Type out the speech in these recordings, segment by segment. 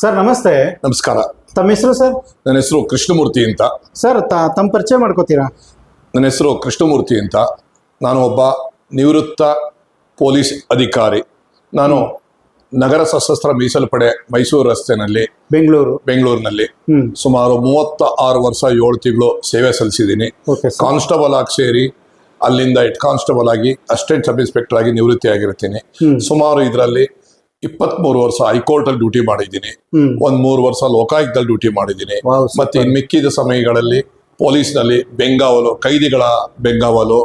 Sir ನಮಸ್ತೆ. ನಮಸ್ಕಾರ. ತಮ್ಮ ಹೆಸರು ಸರ್? ನನ್ನ ಹೆಸರು ಕೃಷ್ಣಮೂರ್ತಿ ಅಂತ. ಸರ್ ತಮ್ಮ ಪರಿಚಯ ಮಾಡ್ಕೋತೀರಾ? ನನ್ನ ಹೆಸರು ಕೃಷ್ಣಮೂರ್ತಿ ಅಂತ. ನಾನು ಒಬ್ಬ ನಿವೃತ್ತ ಪೊಲೀಸ್ ಅಧಿಕಾರಿ. ನಾನು ನಗರ ಸಶಸ್ತ್ರ ಮೀಸಲು ಪಡೆ ಮೈಸೂರು ರಸ್ತೆನಲ್ಲಿ ಬೆಂಗಳೂರು. ಬೆಂಗಳೂರಿನಲ್ಲಿ ಸುಮಾರು ಮೂವತ್ತ ಆರು ವರ್ಷ ಏಳು ತಿಂಗಳು ಸೇವೆ ಸಲ್ಲಿಸಿದ್ದೀನಿ. ಕಾನ್ಸ್ಟೇಬಲ್ ಆಗಿ ಸೇರಿ ಅಲ್ಲಿಂದ ಹೆಡ್ ಕಾನ್ಸ್ಟೇಬಲ್ ಆಗಿ ಅಸಿಸ್ಟೆಂಟ್ ಸಬ್ ಇನ್ಸ್ಪೆಕ್ಟರ್ ಆಗಿ ನಿವೃತ್ತಿ ಆಗಿರ್ತೀನಿ ಸುಮಾರು ಇದರಲ್ಲಿ ಇಪ್ಪತ್ಮೂರು ವರ್ಷ ಹೈಕೋರ್ಟಲ್ಲಿ ಡ್ಯೂಟಿ ಮಾಡಿದ್ದೀನಿ. ಒಂದ್ ಮೂರು ವರ್ಷ ಲೋಕಾಯುಕ್ತದಲ್ಲಿ ಡ್ಯೂಟಿ ಮಾಡಿದ್ದೀನಿ. ಮತ್ತೆ ಇನ್ ಮಿಕ್ಕಿದ ಸಮಯಗಳಲ್ಲಿ ಪೊಲೀಸ್ನಲ್ಲಿ ಬೆಂಗಾವಲು ಕೈದಿಗಳ ಬೆಂಗಾವಲು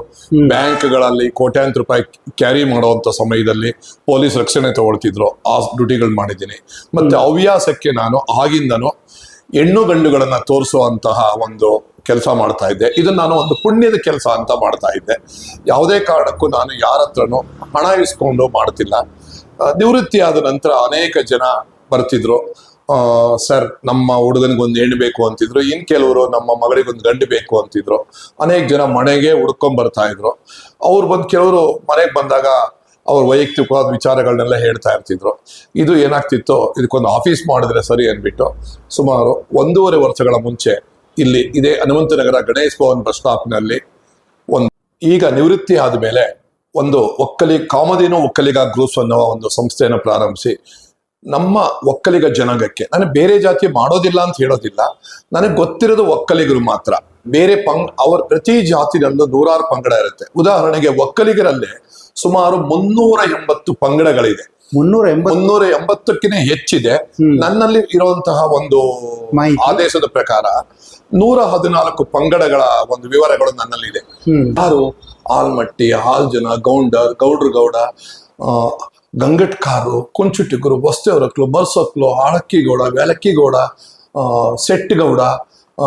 ಬ್ಯಾಂಕ್ಗಳಲ್ಲಿ ಕೋಟ್ಯಾಂತರ ರೂಪಾಯಿ ಕ್ಯಾರಿ ಮಾಡುವಂತ ಸಮಯದಲ್ಲಿ ಪೊಲೀಸ್ ರಕ್ಷಣೆ ತಗೊಳ್ತಿದ್ರು. ಆ ಡ್ಯೂಟಿಗಳು ಮಾಡಿದ್ದೀನಿ. ಮತ್ತೆ ಹವ್ಯಾಸಕ್ಕೆ ನಾನು ಆಗಿಂದನು ಹೆಣ್ಣು ಗಂಡುಗಳನ್ನ ತೋರಿಸುವಂತಹ ಒಂದು ಕೆಲಸ ಮಾಡ್ತಾ ಇದ್ದೆ. ಇದನ್ನ ನಾನು ಒಂದು ಪುಣ್ಯದ ಕೆಲಸ ಅಂತ ಮಾಡ್ತಾ ಇದ್ದೆ. ಯಾವುದೇ ಕಾರಣಕ್ಕೂ ನಾನು ಯಾರ ಹತ್ರನೂ ಹಣ ಇಸ್ಕೊಂಡು ಮಾಡ್ತಿಲ್ಲ. ನಿವೃತ್ತಿ ಆದ ನಂತರ ಅನೇಕ ಜನ ಬರ್ತಿದ್ರು. ಸರ್, ನಮ್ಮ ಹುಡುಗನಿಗೊಂದು ಹೆಣ್ಣು ಬೇಕು ಅಂತಿದ್ರು. ಇನ್ ಕೆಲವರು, ನಮ್ಮ ಮಗಳಿಗೊಂದು ಗಂಡು ಬೇಕು ಅಂತಿದ್ರು. ಅನೇಕ ಜನ ಮನೆಗೆ ಹುಡ್ಕೊಂಡ್ ಬರ್ತಾ ಇದ್ರು. ಅವ್ರು ಬಂದು ಕೆಲವರು ಮನೆಗೆ ಬಂದಾಗ ಅವ್ರ ವೈಯಕ್ತಿಕವಾದ ವಿಚಾರಗಳನ್ನೆಲ್ಲ ಹೇಳ್ತಾ ಇರ್ತಿದ್ರು. ಇದು ಏನಾಗ್ತಿತ್ತು, ಇದಕ್ಕೊಂದು ಆಫೀಸ್ ಮಾಡಿದ್ರೆ ಸರಿ ಅಂದ್ಬಿಟ್ಟು ಸುಮಾರು ಒಂದೂವರೆ ವರ್ಷಗಳ ಮುಂಚೆ ಇಲ್ಲಿ ಇದೇ ಹನುಮಂತನಗರ ಗಣೇಶ್ ಭವನ್ ಬಸ್ ಸ್ಟಾಪ್ನಲ್ಲಿ ಒಂದು ಈಗ ನಿವೃತ್ತಿ ಆದಮೇಲೆ ಒಂದು ಒಕ್ಕಲಿ, ಕಾಮಧೇನು ಒಕ್ಕಲಿಗ ಗ್ರೂಪ್ಸ್ ಅನ್ನೋ ಒಂದು ಸಂಸ್ಥೆಯನ್ನು ಪ್ರಾರಂಭಿಸಿ, ನಮ್ಮ ಒಕ್ಕಲಿಗ ಜನಾಂಗಕ್ಕೆ ನಾನು ಬೇರೆ ಜಾತಿ ಮಾಡೋದಿಲ್ಲ ಅಂತ ಹೇಳೋದಿಲ್ಲ, ನನಗೆ ಗೊತ್ತಿರೋದು ಒಕ್ಕಲಿಗರು ಮಾತ್ರ. ಬೇರೆ ಪಂಗ್ ಅವ್ರ ಪ್ರತಿ ಜಾತಿನಲ್ಲೂ ನೂರಾರು ಪಂಗಡ ಇರುತ್ತೆ. ಉದಾಹರಣೆಗೆ ಒಕ್ಕಲಿಗರಲ್ಲೇ ಸುಮಾರು ಮುನ್ನೂರ ಎಂಬತ್ತು ಪಂಗಡಗಳಿದೆ. ಮುನ್ನೂರ ಎಂಬತ್ತು ಮುನ್ನೂರ ಹೆಚ್ಚಿದೆ ನನ್ನಲ್ಲಿ ಇರುವಂತಹ ಒಂದು ಮಾಹಿತಿ. ಆದೇಶದ ಪ್ರಕಾರ ನೂರ ಹದಿನಾಲ್ಕು ಪಂಗಡಗಳ ಒಂದು ವಿವರಗಳು ನನ್ನಲ್ಲಿದೆ. ಇದೆ ಯಾರು? ಆಲ್ಮಟ್ಟಿ ಆಲ್ಜನ ಗೌಂಡರ್ ಗೌಡ್ರ ಗೌಡ ಆ, ಗಂಗಟ್ಕಾರು ಕುಂಚುಟಿಗರು ಬಸ್ತೆವರಕ್ಲು ಬರ್ಸೊಕ್ಲು ಆಳಕ್ಕಿಗೌಡ ವ್ಯಾಲಕ್ಕಿಗೌಡ ಆ, ಸೆಟ್ ಗೌಡ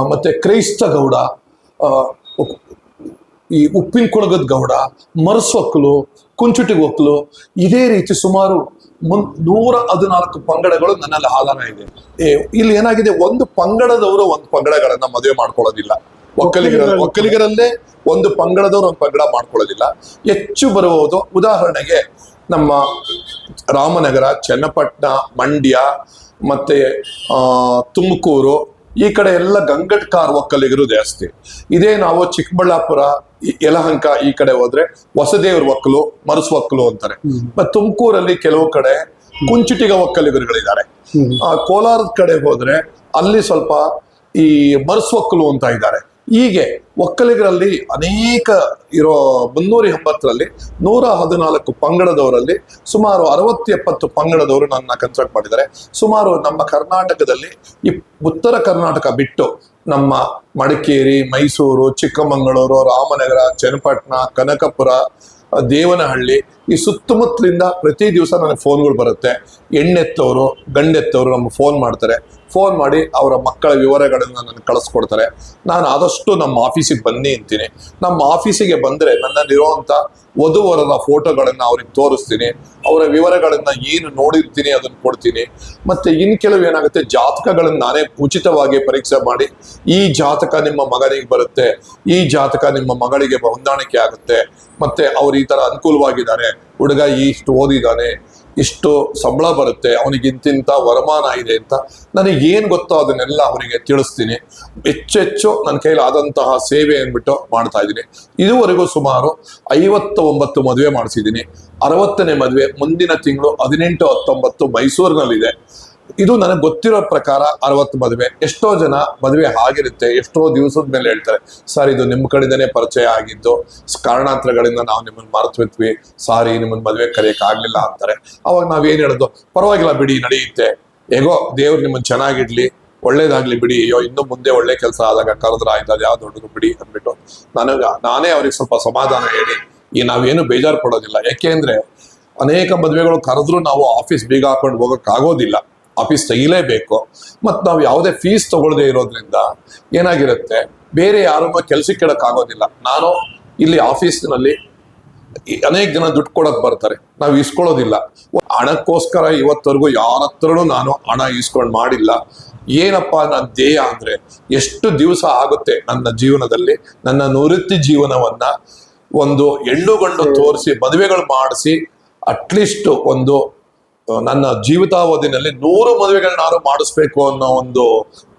ಮತ್ತೆ ಕ್ರೈಸ್ತ ಗೌಡ ಆ, ಈ ಉಪ್ಪಿನ ಕೊಳಗದ ಗೌಡ ಮರಸೊಕ್ಲು ಕುಂಚುಟಿಗ ಒಕ್ಲು ಇದೇ ರೀತಿ ಸುಮಾರು ಮುನ್ ನೂರ ಹದಿನಾಲ್ಕು ಪಂಗಡಗಳು ನನ್ನಲ್ಲಿ ಆಧಾರ ಇದೆ. ಏ, ಇಲ್ಲಿ ಏನಾಗಿದೆ? ಒಂದು ಪಂಗಡದವರು ಒಂದು ಪಂಗಡಗಳನ್ನ ಮದುವೆ ಮಾಡ್ಕೊಳ್ಳೋದಿಲ್ಲ. ಒಕ್ಕಲಿಗರ ಒಕ್ಕಲಿಗರಲ್ಲೇ ಒಂದು ಪಂಗಡದವರು ಒಂದು ಪಂಗಡ ಮಾಡ್ಕೊಳ್ಳೋದಿಲ್ಲ. ಹೆಚ್ಚು ಬರುವುದು ಉದಾಹರಣೆಗೆ ನಮ್ಮ ರಾಮನಗರ ಚನ್ನಪಟ್ಟಣ ಮಂಡ್ಯ ಮತ್ತೆ ಆ, ತುಮಕೂರು ಈ ಕಡೆ ಎಲ್ಲ ಗಂಗಟ್ಕಾರ್ ಒಕ್ಕಲಿಗರು ಜಾಸ್ತಿ. ಇದೇ ನಾವು ಚಿಕ್ಕಬಳ್ಳಾಪುರ ಯಲಹಂಕ ಈ ಕಡೆ ಹೋದ್ರೆ ಹೊಸದೇವ್ರ ಒಕ್ಕಲು ಮರಸ್ ಒಕ್ಕಲು ಅಂತಾರೆ. ಮತ್ತೆ ತುಮಕೂರಲ್ಲಿ ಕೆಲವು ಕಡೆ ಕುಂಚಿಟಿಗ ಒಕ್ಕಲಿಗರುಗಳಿದ್ದಾರೆ. ಆ ಕೋಲಾರದ ಕಡೆ ಹೋದ್ರೆ ಅಲ್ಲಿ ಸ್ವಲ್ಪ ಈ ಮರ್ಸ್ವಕ್ಕಲು ಅಂತ ಇದ್ದಾರೆ. ಹೀಗೆ ಒಕ್ಕಲಿಗರಲ್ಲಿ ಅನೇಕ ಇರೋ ಮುನ್ನೂರ ಎಂಬತ್ತರಲ್ಲಿ ನೂರ ಹದಿನಾಲ್ಕು ಪಂಗಡದವರಲ್ಲಿ ಸುಮಾರು ಅರವತ್ತು ಎಪ್ಪತ್ತು ಪಂಗಡದವರು ನನ್ನ ಕನ್ಸಲ್ಟ್ ಮಾಡಿದ್ದಾರೆ. ಸುಮಾರು ನಮ್ಮ ಕರ್ನಾಟಕದಲ್ಲಿ ಈ ಉತ್ತರ ಕರ್ನಾಟಕ ಬಿಟ್ಟು ನಮ್ಮ ಮಡಿಕೇರಿ, ಮೈಸೂರು, ಚಿಕ್ಕಮಗಳೂರು, ರಾಮನಗರ, ಚನ್ನಪಟ್ಟಣ, ಕನಕಪುರ, ದೇವನಹಳ್ಳಿ ಈ ಸುತ್ತಮುತ್ತಲಿಂದ ಪ್ರತಿ ದಿವಸ ನನಗೆ ಫೋನ್ಗಳು ಬರುತ್ತೆ. ಹೆಣ್ಣೆತ್ತವರು ಗಂಡೆತ್ತವರು ನಮ್ಗೆ ಫೋನ್ ಮಾಡ್ತಾರೆ. ಫೋನ್ ಮಾಡಿ ಅವರ ಮಕ್ಕಳ ವಿವರಗಳನ್ನು ನನಗೆ ಕಳಿಸ್ಕೊಡ್ತಾರೆ. ನಾನು ಆದಷ್ಟು ನಮ್ಮ ಆಫೀಸಿಗೆ ಬನ್ನಿ ಅಂತೀನಿ. ನಮ್ಮ ಆಫೀಸಿಗೆ ಬಂದರೆ ನನ್ನಲ್ಲಿರುವಂಥ ವಧುವರರ ಫೋಟೋಗಳನ್ನು ಅವ್ರಿಗೆ ತೋರಿಸ್ತೀನಿ. ಅವರ ವಿವರಗಳನ್ನು ಏನು ನೋಡಿರ್ತೀನಿ ಅದನ್ನು ಕೊಡ್ತೀನಿ. ಮತ್ತೆ ಇನ್ ಕೆಲವು ಏನಾಗುತ್ತೆ, ಜಾತಕಗಳನ್ನು ನಾನೇ ಉಚಿತವಾಗಿ ಪರೀಕ್ಷೆ ಮಾಡಿ, ಈ ಜಾತಕ ನಿಮ್ಮ ಮಗನಿಗೆ ಬರುತ್ತೆ, ಈ ಜಾತಕ ನಿಮ್ಮ ಮಗಳಿಗೆ ಹೊಂದಾಣಿಕೆ ಆಗುತ್ತೆ, ಮತ್ತೆ ಅವ್ರು ಈ ಥರ ಅನುಕೂಲವಾಗಿದ್ದಾರೆ, ಹುಡುಗ ಇಷ್ಟು ಓದಿದ್ದಾನೆ ಇಷ್ಟು ಸಂಬಳ ಬರುತ್ತೆ, ಅವನಿಗೆ ಇಂತಿಂಥ ವರಮಾನ ಇದೆ ಅಂತ ನನಗೆ ಏನು ಗೊತ್ತೋ ಅದನ್ನೆಲ್ಲ ಅವನಿಗೆ ತಿಳಿಸ್ತೀನಿ. ಹೆಚ್ಚೆಚ್ಚು ನನ್ನ ಕೈಲಿ ಆದಂತಹ ಸೇವೆ ಅಂದ್ಬಿಟ್ಟು ಮಾಡ್ತಾ ಇದ್ದೀನಿ. ಇದುವರೆಗೂ ಸುಮಾರು ಐವತ್ತ ಒಂಬತ್ತು ಮದುವೆ ಮಾಡಿಸಿದ್ದೀನಿ. ಅರವತ್ತನೇ ಮದುವೆ ಮುಂದಿನ ತಿಂಗಳು ಹದಿನೆಂಟು ಹತ್ತೊಂಬತ್ತು ಮೈಸೂರಿನಲ್ಲಿದೆ. ಇದು ನನಗೆ ಗೊತ್ತಿರೋ ಪ್ರಕಾರ ಅರವತ್ತು ಮದುವೆ. ಎಷ್ಟೋ ಜನ ಮದುವೆ ಆಗಿರುತ್ತೆ, ಎಷ್ಟೋ ದಿವಸದ ಮೇಲೆ ಹೇಳ್ತಾರೆ, ಸರ್, ಇದು ನಿಮ್ಮ ಕಡೆಯಿಂದನೇ ಪರಿಚಯ ಆಗಿದ್ದು, ಕಾರಣಾಂತರಗಳಿಂದ ನಾವು ನಿಮ್ಮನ್ನು ಮರೆತು ಸಾರಿ, ನಿಮ್ಮನ್ನ ಮದುವೆ ಕರೆಯಕ್ಕೆ ಆಗ್ಲಿಲ್ಲ ಅಂತಾರೆ. ಅವಾಗ ನಾವೇನ್ ಹೇಳೋದು? ಪರವಾಗಿಲ್ಲ ಬಿಡಿ, ನಡೆಯುತ್ತೆ. ಹೇಗೋ, ದೇವ್ರು ನಿಮ್ಮನ್ನ ಚೆನ್ನಾಗಿಡ್ಲಿ ಒಳ್ಳೇದಾಗ್ಲಿ ಬಿಡಿ. ಅಯ್ಯೋ, ಇನ್ನು ಮುಂದೆ ಒಳ್ಳೆ ಕೆಲಸ ಆದಾಗ ಕರೆದ್ರ ಆಯ್ತು ಅದು ಯಾವ್ದು ದೊಡ್ಡದು ಬಿಡಿ ಅಂದ್ಬಿಟ್ಟು ನನಗ, ನಾನೇ ಅವ್ರಿಗೆ ಸ್ವಲ್ಪ ಸಮಾಧಾನ ಹೇಳಿ, ಈ ನಾವೇನು ಬೇಜಾರು ಪಡೋದಿಲ್ಲ. ಯಾಕೆಂದ್ರೆ ಅನೇಕ ಮದುವೆಗಳು ಕರೆದ್ರೂ ನಾವು ಆಫೀಸ್ ಬೀಗ ಹಾಕೊಂಡು ಹೋಗಕ್ ಆಗೋದಿಲ್ಲ ಆಫೀಸ್ ತೆಗಿಲೇಬೇಕು. ಮತ್ತು ನಾವು ಯಾವುದೇ ಫೀಸ್ ತಗೊಳ್ಳದೆ ಇರೋದ್ರಿಂದ ಏನಾಗಿರುತ್ತೆ? ಬೇರೆ ಯಾರೂ ಕೆಲ್ಸಕ್ಕೆ ಇಡೋಕ್ಕಾಗೋದಿಲ್ಲ ಆಗೋದಿಲ್ಲ ನಾನು ಇಲ್ಲಿ ಆಫೀಸ್ನಲ್ಲಿ ಅನೇಕ ಜನ ದುಡ್ಡು ಕೊಡಕ್ ಬರ್ತಾರೆ. ನಾವು ಇಸ್ಕೊಳ್ಳೋದಿಲ್ಲ ಹಣಕ್ಕೋಸ್ಕರ ಇವತ್ತವರೆಗೂ ಯಾರ ಹತ್ರನೂ ನಾನು ಹಣ ಇಸ್ಕೊಂಡು ಮಾಡಿಲ್ಲ. ಏನಪ್ಪ ನನ್ನ ಧ್ಯೇಯ ಅಂದರೆ ಎಷ್ಟು ದಿವಸ ಆಗುತ್ತೆ ನನ್ನ ಜೀವನದಲ್ಲಿ? ನನ್ನ ನಿವೃತ್ತಿ ಜೀವನವನ್ನ ಒಂದು ಹೆಣ್ಣು ಗಂಡು ತೋರಿಸಿ ಮದುವೆಗಳು ಮಾಡಿಸಿ ಅಟ್ಲೀಸ್ಟ್ ಒಂದು ನನ್ನ ಜೀವಿತಾವಧಿನಲ್ಲಿ ನೂರು ಮದುವೆಗಳನ್ನಾರು ಮಾಡಿಸ್ಬೇಕು ಅನ್ನೋ ಒಂದು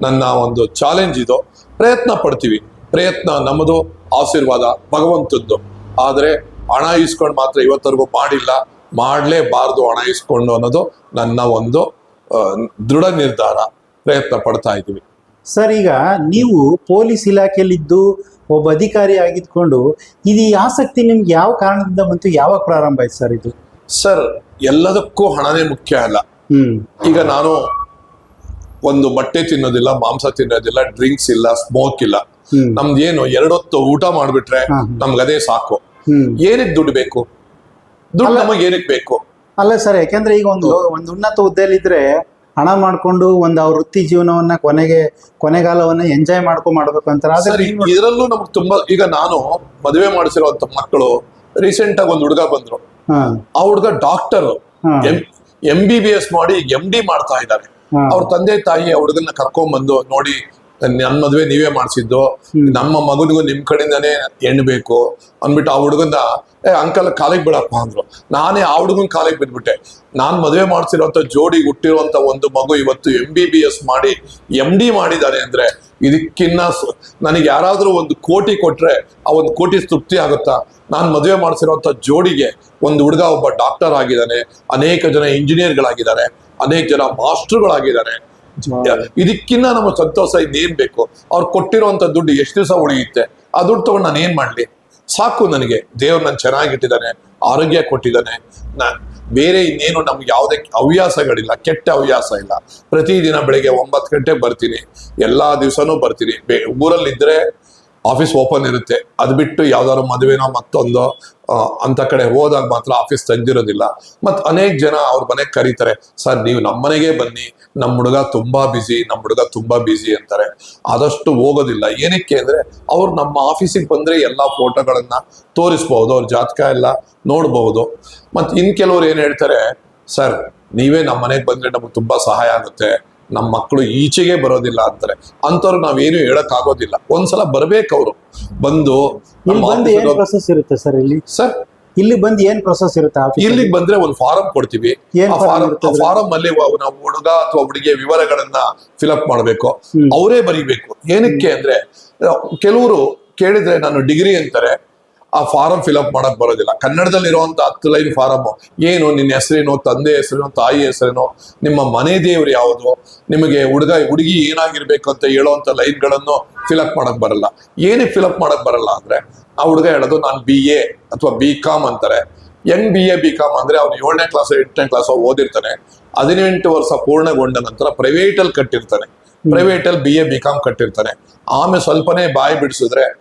ನನ್ನ ಒಂದು ಚಾಲೆಂಜ್ ಇದು. ಪ್ರಯತ್ನ ಪಡ್ತೀವಿ. ಪ್ರಯತ್ನ ನಮ್ಮದು, ಆಶೀರ್ವಾದ ಭಗವಂತದ್ದು. ಆದರೆ ಹಣ ಇಸ್ಕೊಂಡು ಮಾತ್ರ ಇವತ್ತರೆಗೂ ಮಾಡಿಲ್ಲ. ಮಾಡಲೇಬಾರ್ದು ಹಣ ಇಸ್ಕೊಂಡು ಅನ್ನೋದು ನನ್ನ ಒಂದು ದೃಢ ನಿರ್ಧಾರ. ಪ್ರಯತ್ನ ಪಡ್ತಾ ಇದ್ದೀವಿ. ಸರ್, ಈಗ ನೀವು ಪೊಲೀಸ್ ಇಲಾಖೆಯಲ್ಲಿದ್ದು ಒಬ್ಬ ಅಧಿಕಾರಿ ಆಗಿದ್ಕೊಂಡು, ಇದು ಆಸಕ್ತಿ ನಿಮ್ಗೆ ಯಾವ ಕಾರಣದಿಂದ ಬಂತು? ಯಾವಾಗ ಪ್ರಾರಂಭ ಆಯ್ತು ಸರ್ ಇದು? ಸರ್ ಎಲ್ಲದಕ್ಕೂ ಹಣನೇ ಮುಖ್ಯ ಅಲ್ಲ. ಹ್ಮ್. ಈಗ ನಾನು ಒಂದು ಬಟ್ಟೆ ತಿನ್ನೋದಿಲ್ಲ ಮಾಂಸ ತಿನ್ನೋದಿಲ್ಲ ಡ್ರಿಂಕ್ಸ್ ಇಲ್ಲ ಸ್ಮೋಕ್ ಇಲ್ಲ. ನಮ್ದೇನು ಎರಡೊತ್ತು ಊಟ ಮಾಡ್ಬಿಟ್ರೆ. ನಮ್ಗದೇ ಸಾಕು. ಏನಕ್ಕೆ ದುಡ್ಡು ಬೇಕು? ದುಡ್ಡು ನಮಗೆ ಏನಕ್ಕೆ ಬೇಕು? ಅಲ್ಲ ಸರ್ ಯಾಕೆಂದ್ರೆ ಈಗ ಒಂದು ಒಂದು ಉನ್ನತ ಹುದ್ದೆಯಲ್ಲಿದ್ರೆ ಹಣ ಮಾಡ್ಕೊಂಡು ಒಂದು ಅವ್ರ ವೃತ್ತಿ ಜೀವನವನ್ನ ಕೊನೆಗೆ ಕೊನೆಗಾಲವನ್ನ ಎಂಜಾಯ್ ಮಾಡ್ಕೊಂಡು ಮಾಡ್ಬೇಕು ಅಂತಾರೆ. ಆದ್ರೆ ಸರಿ ನೀವು- ಇದರಲ್ಲೂ ನಮ್ಗೆ ತುಂಬಾ ಈಗ ನಾನು ಮದುವೆ ಮಾಡಿಸಿರುವಂತ ಮಕ್ಕಳು ರೀಸೆಂಟ್ ಆಗಿ ಒಂದು ಹುಡುಗ ಬಂದ್ರು. ಆ ಹುಡುಗ doctor M B B S ಮಾಡಿ ಎಂ ಡಿ ಮಾಡ್ತಾ ಇದ್ದಾರೆ ಅವ್ರ ತಂದೆ ತಾಯಿ ಆ ಹುಡುಗನ್ನ ಕರ್ಕೊಂಡ್ ಬಂದು ನೋಡಿ ನನ್ನ ಮದುವೆ ನೀವೇ ಮಾಡಿಸಿದ್ದು. ನಮ್ಮ ಮಗನಿಗೂ ನಿಮ್ ಕಡೆಯಿಂದಾನೇ ಹೆಣ್ಣು ಬೇಕು. ಅಂದ್ಬಿಟ್ಟು ಆ ಹುಡುಗನ ಏ ಅಂಕಲ್ ಕಾಲಿಗೆ ಬಿಡಪ್ಪ ಅಂದ್ರು. ನಾನೇ ಆ ಹುಡುಗನ ಕಾಲಿಗೆ ಬಿದ್ಬಿಟ್ಟೆ ನಾನ್ ಮದುವೆ ಮಾಡ್ಸಿರೋಂಥ ಜೋಡಿ ಹುಟ್ಟಿರುವಂತ ಒಂದು ಮಗು ಇವತ್ತು ಎಂ ಬಿ ಬಿ ಎಸ್ ಮಾಡಿ ಎಂ ಡಿ ಮಾಡಿದ್ದಾನೆ ಅಂದ್ರೆ ಇದಕ್ಕಿನ್ನ ನನಗೆ ಯಾರಾದ್ರೂ ಒಂದು ಕೋಟಿ ಕೊಟ್ರೆ ಆ ಒಂದು ಕೋಟಿ ತೃಪ್ತಿ ಆಗುತ್ತಾ? ನಾನು ಮದುವೆ ಮಾಡಿಸಿರುವಂತ ಜೋಡಿಗೆ ಒಂದು ಹುಡುಗ ಒಬ್ಬ ಡಾಕ್ಟರ್ ಆಗಿದ್ದಾನೆ. ಅನೇಕ ಜನ ಇಂಜಿನಿಯರ್ಗಳಾಗಿದ್ದಾರೆ. ಅನೇಕ ಜನ ಮಾಸ್ಟರ್ಗಳಾಗಿದ್ದಾರೆ. ಇದಕ್ಕಿನ್ನ ನಮ್ಮ ಸಂತೋಷ ಇನ್ನೇನ್ ಬೇಕು? ಅವ್ರು ಕೊಟ್ಟಿರುವಂತ ದುಡ್ಡು ಎಷ್ಟು ದಿವಸ ಉಳಿಯುತ್ತೆ? ಆ ದುಡ್ಡು ತಗೊಂಡು ನಾನು ಏನ್ ಮಾಡ್ಲಿ? ಸಾಕು ನನಗೆ. ದೇವ್ರು ನಾನು ಚೆನ್ನಾಗಿಟ್ಟಿದ್ದಾನೆ ಆರೋಗ್ಯ ಕೊಟ್ಟಿದ್ದಾನೆ ನಾ- ಬೇರೆ ಇನ್ನೇನು ನಮ್ಗೆ ಯಾವುದೇ ಹವ್ಯಾಸಗಳಿಲ್ಲ. ಕೆಟ್ಟ ಹವ್ಯಾಸ ಇಲ್ಲ. ಪ್ರತಿದಿನ ಬೆಳಿಗ್ಗೆ ಒಂಬತ್ತು ಗಂಟೆಗೆ ಬರ್ತೀನಿ. ಎಲ್ಲಾ ದಿವಸನೂ ಬರ್ತೀನಿ. ಬೇ ಊರಲ್ಲಿದ್ದರೆ ಆಫೀಸ್ ಓಪನ್ ಇರುತ್ತೆ. ಅದು ಬಿಟ್ಟು ಯಾವ್ದಾದ್ರು ಮದುವೆನೋ ಮತ್ತೊಂದು ಅಂತ ಕಡೆ ಹೋದಾಗ ಮಾತ್ರ ಆಫೀಸ್ ತಂದಿರೋದಿಲ್ಲ ಮತ್ತು ಅನೇಕ ಜನ ಅವ್ರ ಮನೆಗೆ ಕರೀತಾರೆ, ಸರ್, ನೀವು ನಮ್ಮ ಮನೆಗೆ ಬನ್ನಿ. ನಮ್ಮ ಹುಡುಗ ತುಂಬಾ ಬ್ಯುಸಿ ನಮ್ಮ ಹುಡುಗ ತುಂಬಾ ಬ್ಯುಸಿ ಅಂತಾರೆ. ಆದಷ್ಟು ಹೋಗೋದಿಲ್ಲ. ಏನಕ್ಕೆ ಅಂದ್ರೆ ಅವ್ರು ನಮ್ಮ ಆಫೀಸಿಗೆ ಬಂದ್ರೆ ಎಲ್ಲಾ ಫೋಟೋಗಳನ್ನ ತೋರಿಸ್ಬಹುದು ಅವ್ರ ಜಾತಕ ಎಲ್ಲ ನೋಡ್ಬಹುದು ಮತ್ತು ಇನ್ ಕೆಲವ್ರು ಏನು ಹೇಳ್ತಾರೆ, ಸರ್, ನೀವೇ ನಮ್ಮ ಮನೆಗೆ ಬಂದ್ರೆ ನಮ್ಗೆ ತುಂಬಾ ಸಹಾಯ ಆಗುತ್ತೆ. ನಮ್ಮ ಮಕ್ಕಳು ಈಚೆಗೆ ಬರೋದಿಲ್ಲ ಅಂತಾರೆ. ಅಂಥವ್ರು ನಾವೇನು ಹೇಳಕ್ ಆಗೋದಿಲ್ಲ ಒಂದ್ಸಲ ಬರ್ಬೇಕು ಅವರು. ಬಂದು ಇಲ್ಲಿ ಬಂದು ಏನ್ ಪ್ರೊಸೆಸ್ ಇರುತ್ತೆ ಸರ್ ಇಲ್ಲಿ? ಸರ್? ಇಲ್ಲಿ ಬಂದು ಏನ್ ಪ್ರೊಸೆಸ್ ಇರುತ್ತೆ ಇಲ್ಲಿ ಇಲ್ಲಿಗೆ ಬಂದ್ರೆ ಒಂದು ಫಾರಂ ಕೊಡ್ತೀವಿ. ಫಾರಂ ಅಲ್ಲಿ ನಾವು ಹುಡುಗ ಅಥವಾ ಹುಡುಗಿಯ ವಿವರಗಳನ್ನ ಫಿಲಪ್ ಮಾಡಬೇಕು. ಅವರೇ ಬರೀಬೇಕು. ಏನಕ್ಕೆ ಅಂದ್ರೆ ಕೆಲವರು ಕೇಳಿದ್ರೆ ನಾನು ಡಿಗ್ರಿ ಅಂತಾರೆ. ಆ ಫಾರಂ ಫಿಲಪ್ ಮಾಡಕ್ ಬರೋದಿಲ್ಲ. ಕನ್ನಡದಲ್ಲಿ ಇರುವಂತ ಹತ್ತು ಲೈನ್ ಫಾರಮ್. ಏನು? ನಿನ್ನ ಹೆಸರೇನು? ತಂದೆ ಹೆಸರೇನು? ತಾಯಿ ಹೆಸರೇನು? ನಿಮ್ಮ ಮನೆ ದೇವ್ರು ಯಾವುದು? ನಿಮಗೆ ಹುಡುಗ ಹುಡುಗಿ ಏನಾಗಿರ್ಬೇಕು ಅಂತ ಹೇಳುವಂತ ಲೈನ್ಗಳನ್ನು ಫಿಲಪ್ ಮಾಡಕ್ ಬರಲ್ಲ. ಏನಕ್ಕೆ ಫಿಲಪ್ ಮಾಡಕ್ ಬರಲ್ಲ ಅಂದ್ರೆ ಆ ಹುಡುಗ ಹೇಳೋದು ನಾನು ಬಿ ಎ ಅಥವಾ ಬಿ ಕಾಮ್ ಅಂತಾರೆ. ಹೆಂಗ್ ಬಿ ಎ ಬಿ ಕಾಮ್ ಅಂದ್ರೆ ಅವ್ನು ಏಳನೇ ಕ್ಲಾಸ್ ಎಂಟನೇ ಕ್ಲಾಸ್ ಓದಿರ್ತಾನೆ. ಹದಿನೆಂಟು ವರ್ಷ ಪೂರ್ಣಗೊಂಡ ನಂತರ ಪ್ರೈವೇಟ್ ಅಲ್ಲಿ ಕಟ್ಟಿರ್ತಾನೆ. ಪ್ರೈವೇಟ್ ಅಲ್ಲಿ ಬಿ ಎ ಬಿ ಕಾಮ್ ಕಟ್ಟಿರ್ತಾನೆ. ಆಮೇಲೆ ಸ್ವಲ್ಪನೇ ಬಾಯಿ ಬಿಡಿಸಿದ್ರೆ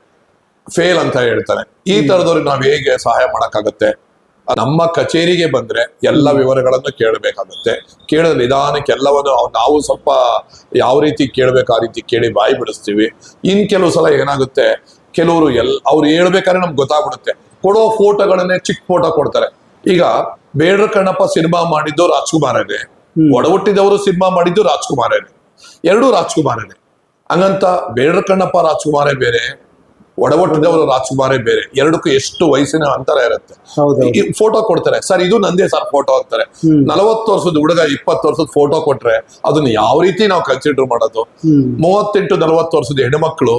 ಫೇಲ್ ಅಂತ ಹೇಳ್ತಾನೆ ಈ ತರದವ್ರಿಗೆ ನಾವು ಹೇಗೆ ಸಹಾಯ ಮಾಡಕ್ಕಾಗತ್ತೆ? ನಮ್ಮ ಕಚೇರಿಗೆ ಬಂದ್ರೆ ಎಲ್ಲ ವಿವರಗಳನ್ನು ಕೇಳಬೇಕಾಗುತ್ತೆ. ಕೇಳಿದ ನಿಧಾನಕ್ಕೆ ಎಲ್ಲವನ್ನು ನಾವು ಸ್ವಲ್ಪ ಯಾವ ರೀತಿ ಕೇಳಬೇಕು ಆ ರೀತಿ ಕೇಳಿ ಬಾಯಿ ಬಿಡಿಸ್ತೀವಿ. ಇನ್ ಕೆಲವು ಸಲ ಏನಾಗುತ್ತೆ? ಕೆಲವರು ಎಲ್ ಅವ್ರು ಹೇಳ್ಬೇಕಾದ್ರೆ ನಮ್ಗೆ ಗೊತ್ತಾಗ್ಬಿಡುತ್ತೆ. ಕೊಡೋ ಫೋಟೋಗಳನ್ನೇ ಚಿಕ್ಕ ಫೋಟೋ ಕೊಡ್ತಾರೆ. ಈಗ ಬೇಡ್ರ ಕಣ್ಣಪ್ಪ ಸಿನಿಮಾ ಮಾಡಿದ್ದು ರಾಜ್ಕುಮಾರನೇ. ಒಡಹುಟ್ಟಿದವರು ಸಿನಿಮಾ ಮಾಡಿದ್ದು ರಾಜ್ಕುಮಾರನೇ. ಎರಡೂ ರಾಜ್ಕುಮಾರನೇ. ಹಂಗಂತ ಬೇಡ್ರ ಕಣ್ಣಪ್ಪ ರಾಜ್ಕುಮಾರೇ ಬೇರೆ. ಒಡಹುಟ್ಟಿದವರು ರಾಜ್ಕುಮಾರೇ ಬೇರೆ. ಎರಡಕ್ಕೂ ಎಷ್ಟು ವಯಸ್ಸಿನ ಅಂತರ ಇರುತ್ತೆ. ಫೋಟೋ ಕೊಡ್ತಾರೆ. ಸರ್ ಇದು ನಂದೇ ಸರ್ ಫೋಟೋ ಹ್ಮ್. ನಲವತ್ತು ವರ್ಷದ ಹುಡುಗ ಇಪ್ಪತ್ತು ವರ್ಷದ ಫೋಟೋ ಕೊಟ್ರೆ ಅದನ್ನ ಯಾವ ರೀತಿ ನಾವು ಕನ್ಸಿಡರ್ ಮಾಡೋದು? ಮೂವತ್ತೆಂಟು ನಲವತ್ತು ವರ್ಷದ ಹೆಣ್ಮಕ್ಳು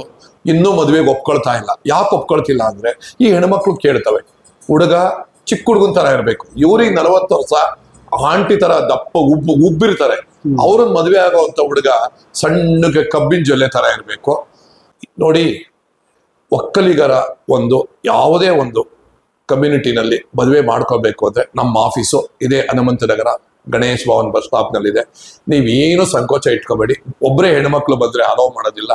ಇನ್ನೂ ಮದುವೆಗೆ ಒಪ್ಕೊಳ್ತಾ ಇಲ್ಲ. ಯಾಕೆ ಒಪ್ಕೊಳ್ತಿಲ್ಲ ಅಂದ್ರೆ ಈ ಹೆಣ್ಮಕ್ಳು ಕೇಳ್ತವೆ. ಹುಡುಗ ಚಿಕ್ಕ ಹುಡುಗನ್ ತರ ಇರ್ಬೇಕು. ಇವ್ರಿಗೆ ನಲವತ್ತು ವರ್ಷ ಆಂಟಿ ತರ ದಪ್ಪ ಉಬ್ಬು ಉಬ್ಬಿರ್ತಾರೆ. ಅವ್ರನ್ನ ಮದುವೆ ಆಗೋವಂಥ ಹುಡುಗ ಸಣ್ಣಗೆ ಕಬ್ಬಿನ ಜೊಲೆ ತರ ಇರಬೇಕು. ನೋಡಿ ಒಕ್ಕಲಿಗರ ಒಂದು, ಯಾವುದೇ ಒಂದು ಕಮ್ಯುನಿಟಿನಲ್ಲಿ ಮದುವೆ ಮಾಡ್ಕೋಬೇಕು ಅಂದರೆ ನಮ್ಮ ಆಫೀಸು ಇದೇ ಹನುಮಂತ ನಗರ ಗಣೇಶ್ ಭವನ್ ಬಸ್ ಸ್ಟಾಪ್ನಲ್ಲಿದೆ. ನೀವೇನು ಸಂಕೋಚ ಇಟ್ಕೋಬೇಡಿ. ಒಬ್ಬರೇ ಹೆಣ್ಮಕ್ಳು ಬಂದರೆ ಅಲೋ ಮಾಡೋದಿಲ್ಲ.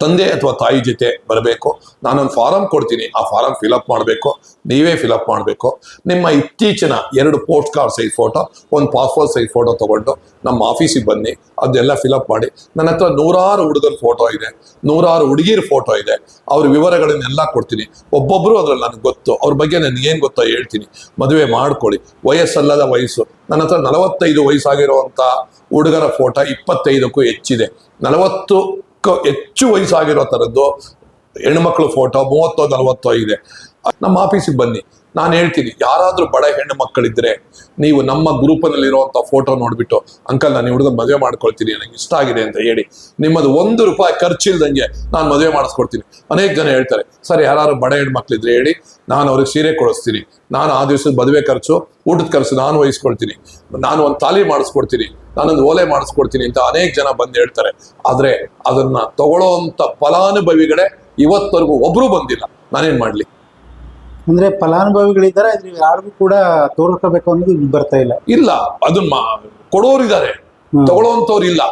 ತಂದೆ ಅಥವಾ ತಾಯಿ ಜೊತೆ ಬರಬೇಕು. ನಾನೊಂದು ಫಾರಂ ಕೊಡ್ತೀನಿ. ಆ ಫಾರಂ ಫಿಲಪ್ ಮಾಡಬೇಕು. ನೀವೇ ಫಿಲಪ್ ಮಾಡಬೇಕು. ನಿಮ್ಮ ಇತ್ತೀಚಿನ ಎರಡು ಪೋಸ್ಟ್ ಕಾರ್ಡ್ ಸೈಜ್ ಫೋಟೋ ಒಂದು ಪಾಸ್ಪೋರ್ಟ್ ಸೈಜ್ ಫೋಟೋ ತಗೊಂಡು ನಮ್ಮ ಆಫೀಸಿಗೆ ಬನ್ನಿ. ಅದೆಲ್ಲ ಫಿಲಪ್ ಮಾಡಿ. ನನ್ನ ಹತ್ರ ನೂರಾರು ಹುಡುಗರ ಫೋಟೋ ಇದೆ. ನೂರಾರು ಹುಡುಗಿರ ಫೋಟೋ ಇದೆ. ಅವ್ರ ವಿವರಗಳನ್ನೆಲ್ಲ ಕೊಡ್ತೀನಿ. ಒಬ್ಬೊಬ್ಬರು ಅದ್ರಲ್ಲಿ ನನಗೆ ಗೊತ್ತು. ಅವ್ರ ಬಗ್ಗೆ ನನಗೇನು ಗೊತ್ತೋ ಹೇಳ್ತೀನಿ. ಮದುವೆ ಮಾಡ್ಕೊಳ್ಳಿ. ವಯಸ್ಸಲ್ಲದ ವಯಸ್ಸು. ನನ್ನ ಹತ್ರ ನಲವತ್ತೈದು ವಯಸ್ಸಾಗಿರುವಂಥ ಹುಡುಗರ ಫೋಟೋ ಇಪ್ಪತ್ತೈದಕ್ಕೂ ಹೆಚ್ಚಿದೆ. ನಲವತ್ತು ಹೆಚ್ಚು ವಯಸ್ಸಾಗಿರೋ ಥರದ್ದು ಹೆಣ್ಮಕ್ಳು ಫೋಟೋ ಮೂವತ್ತೋ ನಲವತ್ತೋ ಇದೆ. ನಮ್ಮ ಆಫೀಸಿಗೆ ಬನ್ನಿ. ನಾನು ಹೇಳ್ತೀನಿ, ಯಾರಾದ್ರೂ ಬಡ ಹೆಣ್ಣು ಮಕ್ಕಳಿದ್ರೆ ನೀವು ನಮ್ಮ ಗ್ರೂಪ್ನಲ್ಲಿರುವಂತ ಫೋಟೋ ನೋಡ್ಬಿಟ್ಟು, ಅಂಕಲ್, ನಾನು ಹುಡುಗ ಮದುವೆ ಮಾಡ್ಕೊಳ್ತೀನಿ ನನಗೆ ಇಷ್ಟ ಆಗಿದೆ ಅಂತ ಹೇಳಿ, ನಿಮ್ಮದು ಒಂದು ರೂಪಾಯಿ ಖರ್ಚಿಲ್ದಂಗೆ ನಾನು ಮದುವೆ ಮಾಡಿಸ್ಕೊಡ್ತೀನಿ. ಅನೇಕ ಜನ ಹೇಳ್ತಾರೆ, ಸರ್ ಯಾರು ಬಡ ಹೆಣ್ಣು ಮಕ್ಕಳಿದ್ರೆ ಹೇಳಿ, ನಾನು ಅವ್ರಿಗೆ ಸೀರೆ ಕೊಡಿಸ್ತೀನಿ, ನಾನು ಆ ದಿವಸದ ಮದುವೆ ಖರ್ಚು, ಊಟದ ಖರ್ಚು ನಾನು ವಹಿಸ್ಕೊಳ್ತೀನಿ, ನಾನು ಒಂದು ತಾಲಿ ಮಾಡಿಸ್ಕೊಡ್ತೀನಿ, ನಾನೊಂದು ಓಲೆ ಮಾಡಿಸ್ಕೊಡ್ತೀನಿ ಅಂತ ಅನೇಕ ಜನ ಬಂದು ಹೇಳ್ತಾರೆ. ಆದರೆ ಅದನ್ನ ತಗೊಳ್ಳೋಂಥ ಫಲಾನುಭವಿಗಳೇ ಇವತ್ತವರೆಗೂ ಒಬ್ರು ಬಂದಿಲ್ಲ. ನಾನೇನ್ ಮಾಡ್ಲಿ? ಅಂದ್ರೆ ಫಲಾನುಭವಿಗಳಿದ್ದಾರೆ ಯಾರಿಗೂ ಕೂಡ ತೋರ್ಕೋಬೇಕು ಅನ್ನೋದು ಇಲ್ಲಿ ಬರ್ತಾ ಇಲ್ಲ. ಇಲ್ಲ ಅದನ್ನ ಕೊಡೋರು ಕೊಡೋರಿದ್ದಾರೆ. ತಗೊಳ್ಳೋಂತವ್ರು ತಗೊಳ್ಳೋಂಥವ್ರು ಇಲ್ಲ.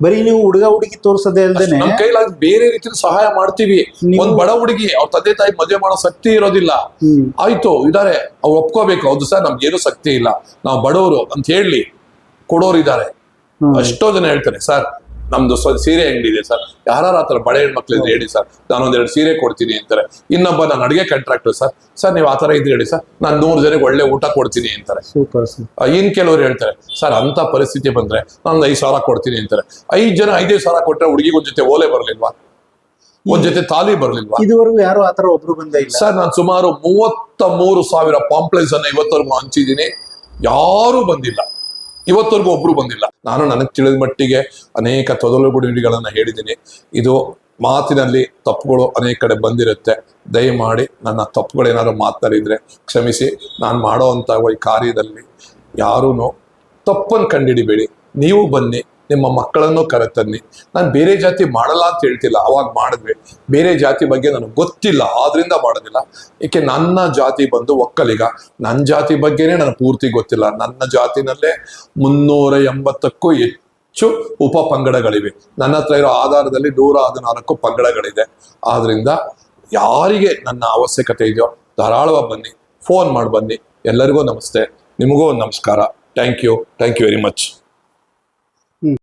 ಬರೀ ನೀವು ಹುಡುಗ ಹುಡುಗಿ ತೋರ್ಸೋದೇ ಅಲ್ದೇನೆ? ನಮ್ ಕೈಲಾಗ ಬೇರೆ ರೀತಿಯಲ್ಲಿ ಸಹಾಯ ಮಾಡ್ತೀವಿ. ಒಂದ್ ಬಡ ಹುಡುಗಿ ಅವ್ರ ತಂದೆ ತಾಯಿ ಮದುವೆ ಮಾಡೋ ಶಕ್ತಿ ಇರೋದಿಲ್ಲ. ಆಯ್ತು ಇದಾರೆ. ಅವ್ರು ಒಪ್ಕೋಬೇಕು. ಹೌದು ಸರ್ ನಮ್ಗೇನು ಶಕ್ತಿ ಇಲ್ಲ. ನಾವು ಬಡವರು ಅಂತ ಹೇಳಿ ಕೊಡೋರು ಇದ್ದಾರೆ ಅಷ್ಟೋ ಜನ ಹೇಳ್ತಾರೆ ಸರ್ ನಮ್ದು ಸೀರೆ ಅಂಗಡಿ ಇದೆ ಸರ್ ಯಾರು ಆತರ ಬಡ ಹೆಣ್ಮಕ್ಳಿದ್ರೆ ಹೇಳಿ ಸರ್. ನಾನು ಒಂದೆರಡು ಸೀರೆ ಕೊಡ್ತೀನಿ ಅಂತಾರೆ. ಇನ್ನೊಬ್ಬ ನಾನು ಅಡಿಗೆ ಕಾಂಟ್ರಾಕ್ಟರ್ ಸರ್. ಸರ್ ನೀವು ಆತರ ಇದ್ರೆ ಹೇಳಿ ಸರ್. ನಾನು ನೂರು ಜನಕ್ಕೆ ಒಳ್ಳೆ ಊಟ ಕೊಡ್ತೀನಿ ಅಂತಾರೆ. ಇನ್ ಕೆಲವರು ಹೇಳ್ತಾರೆ ಸರ್ ಅಂತ ಪರಿಸ್ಥಿತಿ ಬಂದ್ರೆ ನಾನು ಐದು ಸಾವಿರ ಕೊಡ್ತೀನಿ ಅಂತಾರೆ. ಐದ್ ಜನ ಐದೈದು ಸಾವಿರ ಕೊಟ್ಟರೆ ಹುಡುಗಿಗೆ ಒಂದ್ ಜೊತೆ ಓಲೆ ಬರ್ಲಿಲ್ವಾ? ಒಂದ್ ಜೊತೆ ತಾಲಿ ಬರ್ಲಿಲ್ವಾ? ಇದುವರೆಗೂ ಯಾರು ಆತರ ಒಬ್ರು ಬಂದ ಇಲ್ಲ. ಸರ್ ನಾನು ಸುಮಾರು ಮೂವತ್ತ ಮೂರು ಸಾವಿರ ಪಾಂಪ್ಲೆಸ್ ಅನ್ನ ಇವತ್ತವರೆಗೂ ಹಂಚಿದ್ದೀನಿ. ಯಾರು ಬಂದಿಲ್ಲ. ಇವತ್ತವರೆಗೂ ಒಬ್ರು ಬಂದಿಲ್ಲ. ನಾನು ನನಗೆ ತಿಳಿದ ಮಟ್ಟಿಗೆ ಅನೇಕ ತೊದಲುಗುಡಿಗಳನ್ನ ಹೇಳಿದ್ದೀನಿ. ಇದು ಮಾತಿನಲ್ಲಿ ತಪ್ಪುಗಳು ಅನೇಕ ಕಡೆ ಬಂದಿರುತ್ತೆ. ದಯಮಾಡಿ ನನ್ನ ತಪ್ಪುಗಳೇನಾದ್ರು ಮಾತನಾಡಿದ್ರೆ ಕ್ಷಮಿಸಿ. ನಾನು ಮಾಡೋ ಅಂತ ಈ ಕಾರ್ಯದಲ್ಲಿ ಯಾರೂ ತಪ್ಪನ್ನು ಕಂಡಿಡಿಬೇಡಿ. ನೀವು ಬನ್ನಿ. ನಿಮ್ಮ ಮಕ್ಕಳನ್ನು ಕರೆತನ್ನಿ. ನಾನು ಬೇರೆ ಜಾತಿ ಮಾಡಲ್ಲ ಅಂತ ಹೇಳ್ತಿಲ್ಲ, ಅವಾಗ ಮಾಡಿದ್ವಿ. ಬೇರೆ ಜಾತಿ ಬಗ್ಗೆ ನನಗೆ ಗೊತ್ತಿಲ್ಲ, ಆದ್ರಿಂದ ಮಾಡೋದಿಲ್ಲ ಏಕೆ ನನ್ನ ಜಾತಿ ಬಂದು ಒಕ್ಕಲಿಗ? ನನ್ನ ಜಾತಿ ಬಗ್ಗೆನೇ ನನಗೆ ಪೂರ್ತಿ ಗೊತ್ತಿಲ್ಲ. ನನ್ನ ಜಾತಿನಲ್ಲೇ ಮುನ್ನೂರ ಎಂಬತ್ತಕ್ಕೂ ಹೆಚ್ಚು ಉಪ ಪಂಗಡಗಳಿವೆ. ನನ್ನ ಹತ್ರ ಇರೋ ಆಧಾರದಲ್ಲಿ ನೂರ ಹದಿನಾಲ್ಕು ಪಂಗಡಗಳಿದೆ. ಆದ್ರಿಂದ ಯಾರಿಗೆ ನನ್ನ ಅವಶ್ಯಕತೆ ಇದೆಯೋ ಧಾರಾಳವಾಗಿ ಬನ್ನಿ, ಫೋನ್ ಮಾಡಿ ಬನ್ನಿ. ಎಲ್ಲರಿಗೂ ನಮಸ್ತೆ. ನಿಮಗೂ ನಮಸ್ಕಾರ. Thank you. Thank you very much.